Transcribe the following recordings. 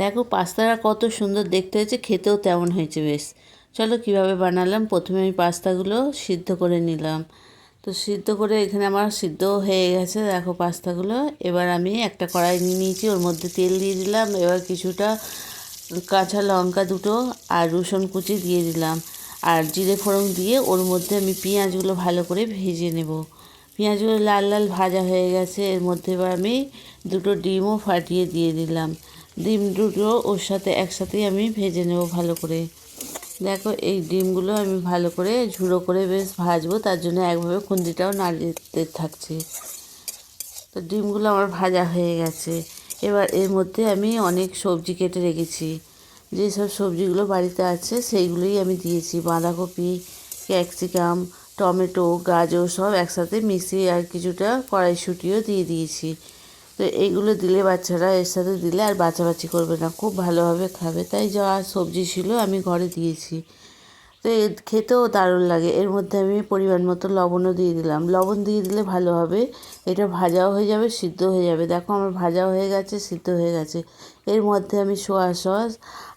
দেখো পাস্তাটা কত সুন্দর দেখতে হয়েছে, খেতেও তেমন হয়েছে বেশ। চলো কীভাবে বানালাম? প্রথমে আমি পাস্তাগুলো সিদ্ধ করে নিলাম। তো সিদ্ধ করে এখানে আমার সিদ্ধ হয়ে গেছে, দেখো পাস্তাগুলো। এবার আমি একটা কড়াই নিয়ে নিয়েছি, ওর মধ্যে তেল দিয়ে দিলাম। এবার কিছুটা কাঁচা লঙ্কা দুটো আর রসুন কুচি দিয়ে দিলাম। আর জিরে ফোড়ন দিয়ে ওর মধ্যে আমি পেঁয়াজগুলো ভালো করে ভেজে নেব। পেঁয়াজগুলো লাল লাল ভাজা হয়ে গেছে, এর মধ্যে এবার আমি দুটো ডিমও ফাটিয়ে দিয়ে দিলাম। ডিম দুটো ওর সাথে একসাথেই আমি ভেজে নেব ভালো করে। দেখো, এই ডিমগুলো আমি ভালো করে ঝুড়ো করে বেশ ভাজবো, তার জন্য একভাবে খুন্দিটাও নাড়িয়ে থাকছে। তো ডিমগুলো আমার ভাজা হয়ে গেছে। এবার এর মধ্যে আমি অনেক সবজি কেটে রেখেছি। যেসব সবজিগুলো বাড়িতে আছে, সেইগুলোই আমি দিয়েছি। বাঁধাকপি, ক্যাপসিকাম, টমেটো, গাজর সব একসাথে মিশিয়ে আর কিছুটা কড়াইশুঁটিও দিয়ে দিয়েছি। তো এইগুলো দিলে বাচ্চারা এর সাথে দিলে আর বাছাবাছি করবে না। খুব ভালোভাবে খাবে। তাই যা সবজি ছিল আমি ঘরে দিয়েছি। তো খেতেও দারুণ লাগে। এর মধ্যে আমি পরিমাণ মতো লবণও দিয়ে দিলাম। লবণ দিয়ে দিলে ভালো হবে। এটা ভাজাও হয়ে যাবে, সিদ্ধ হয়ে যাবে। দেখো আমার ভাজাও হয়ে গেছে, সিদ্ধ হয়ে গেছে। এর মধ্যে আমি সোয়া সস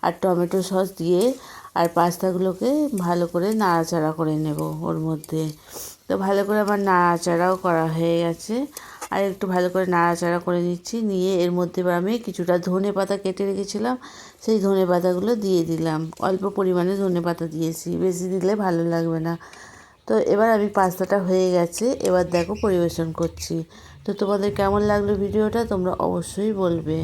আর টমেটো সস দিয়ে আর পাস্তাগুলোকে ভালো করে নাড়াচাড়া করে নেব ওর মধ্যে। তো ভালো করে আমার নাড়াচাড়াও করা হয়ে গেছে। আর একটু ভালো করে নাড়াচাড়া করে নিচ্ছি, নিয়ে এর মধ্যে আমি কিছুটা ধনে পাতা কেটে রেখেছিলাম, সেই ধনে পাতাগুলো দিয়ে দিলাম। অল্প পরিমাণে ধনে পাতা দিয়েছি, বেশি দিলে ভালো লাগবে না। তো এবার আমি পাস্তাটা হয়ে গেছে, এবার দেখো পরিবেশন করছি। তো তোমাদের কেমন লাগল ভিডিওটা তোমরা অবশ্যই বলবে।